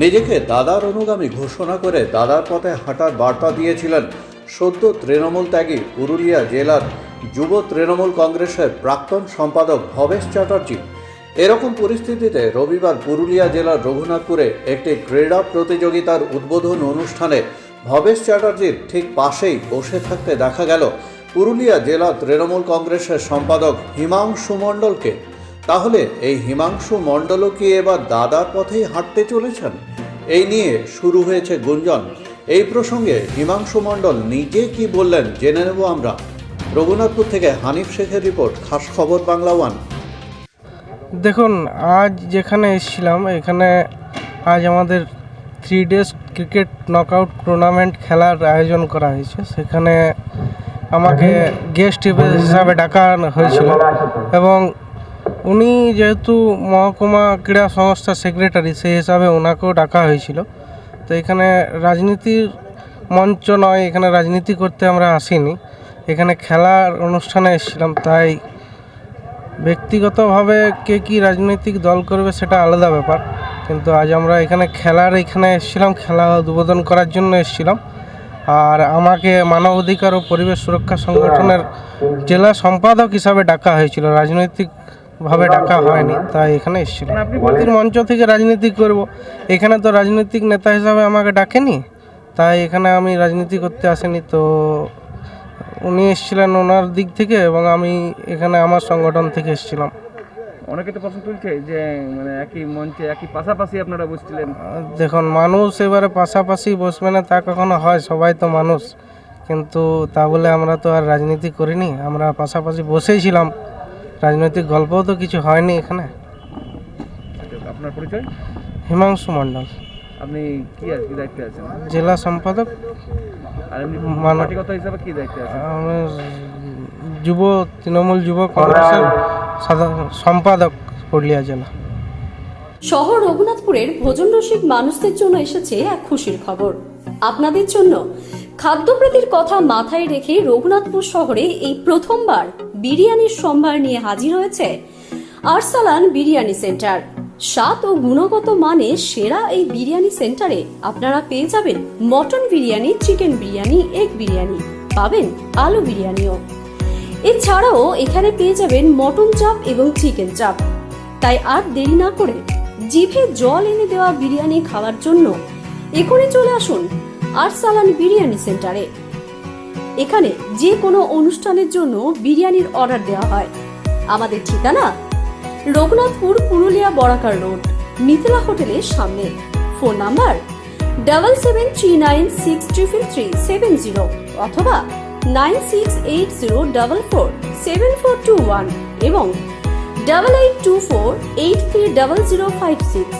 নিজেকে দাদার অনুগামী ঘোষণা করে দাদার পথে হাঁটার বার্তা দিয়েছিলেন সদ্য তৃণমূল ত্যাগী পুরুলিয়া জেলার যুব তৃণমূল কংগ্রেসের প্রাক্তন সম্পাদক ভবেশ চ্যাটার্জি। এরকম পরিস্থিতিতে রবিবার পুরুলিয়া জেলার রঘুনাথপুরে একটি ক্রীড়া প্রতিযোগিতার উদ্বোধন অনুষ্ঠানে ভবেশ চ্যাটার্জির ঠিক পাশেই বসে থাকতে দেখা গেল পুরুলিয়া জেলা তৃণমূল কংগ্রেসের সম্পাদক হিমাংশু মণ্ডলকে। তাহলে এই হিমাংশু মণ্ডলও কি এবার দাদার পথেই হাঁটতে চলেছেন? এই নিয়ে শুরু হয়েছে গুঞ্জন। এই প্রসঙ্গে হিমাংশু মণ্ডল নিজে কি বললেন জেনে নেব আমরা। রঘুনাথপুর থেকে হানিফ শেখের রিপোর্ট খাস খবর বাংলা ওয়ান। দেখুন আজ যেখানে এসেছিলাম এখানে আজ আমাদের three days cricket knockout tournament খেলার আয়োজন করা হয়েছে। সেখানে আমাকে গেস্ট হিসাবে ডাকা হয়েছিল। এবং উনি যেহেতু মহকুমা ক্রীড়া সংস্থার সেক্রেটারি সেই হিসাবে ওনাকেও ডাকা হয়েছিল। তো এখানে রাজনীতির মঞ্চ নয়, এখানে রাজনীতি করতে আমরা আসিনি। এখানে খেলার অনুষ্ঠানে এসেছিলাম, তাই ব্যক্তিগতভাবে কে কী রাজনৈতিক দল করবে সেটা আলাদা ব্যাপার। কিন্তু আজ আমরা এখানে খেলার, এখানে এসেছিলাম, খেলা উদ্বোধন করার জন্য এসেছিলাম। আর আমাকে মানবাধিকার ও পরিবেশ সুরক্ষা সংগঠনের জেলা সম্পাদক হিসাবে ডাকা হয়েছিল রাজনৈতিকভাবে ডাকা হয়নি তাই এখানে এসেছিলাম আপনি প্রতির মঞ্চ থেকে রাজনীতি করব এখানে তো রাজনৈতিক নেতা হিসাবে আমাকে ডাকেনি তাই এখানে আমি রাজনীতি করতে আসিনি তো উনি এসেছিলেন ওনার দিক থেকে এবং আমি এখানে আমার সংগঠন থেকে এসেছিলাম। অনেকে তো প্রশ্ন তুলছে যে মানে একই মঞ্চে একই পাশাপাশি আপনারা বসছিলেন। দেখুন মানুষ এবারে পাশাপাশি বসবে না তা কখনো হয় সবাই তো মানুষ। কিন্তু তা বলে আমরা তো আর রাজনীতি করিনি আমরা পাশাপাশি বসেই ছিলাম। রাজনৈতিক গল্পও তো কিছু হয়নি এখানে। আপনার পরিচয়? হিমাংশু মণ্ডল। আপনি কি আর কি দায়িত্বে আছেন? জেলা সম্পাদক। আর এমনি হিসাবে কি দায়িত্বে আছেন? আমি যুব তৃণমূল যুব কংগ্রেসের সাধারণ সম্পাদক পুরুলিয়া জেলা। শহর রঘুনাথপুরের ভোজন রসিক মানুষদের জন্য এসেছে এক খুশির খবর। আপনাদের জন্য খাদ্যপ্রীতির কথা মাথায় রেখে রঘুনাথপুর শহরে এই প্রথমবার বিরিয়ানির সম্ভার নিয়ে হাজির হয়েছে আরসালান বিরিয়ানি সেন্টার। স্বাদ ও গুণগত মানে সেরা এই বিরিয়ানি সেন্টারে আপনারা পেয়ে যাবেন mutton biryani, chicken biryani, egg biryani, পাবেন আলু বিরিয়ানিও। এছাড়াও এখানে পেয়ে যাবেন মটন চাপ এবং চিকেন চাপ। তাই আর দেরি না করে জিভে জল এনে দেওয়া বিরিয়ানি খাওয়ার জন্য এখনই চলে আসুন আরসালান বিরিয়ানি সেন্টারে। এখানে যে কোনো অনুষ্ঠানের জন্য বিরিয়ানির অর্ডার দেওয়া হয়। আমাদের ঠিকানা রঘুনাথপুর পুরুলিয়া বরাকার রোড, মিথিলা হোটেলের সামনে। Phone number double seven three nine six triple three seven zero অথবা nine six eight zero double four seven four two one এবং double eight two four eight three double zero five six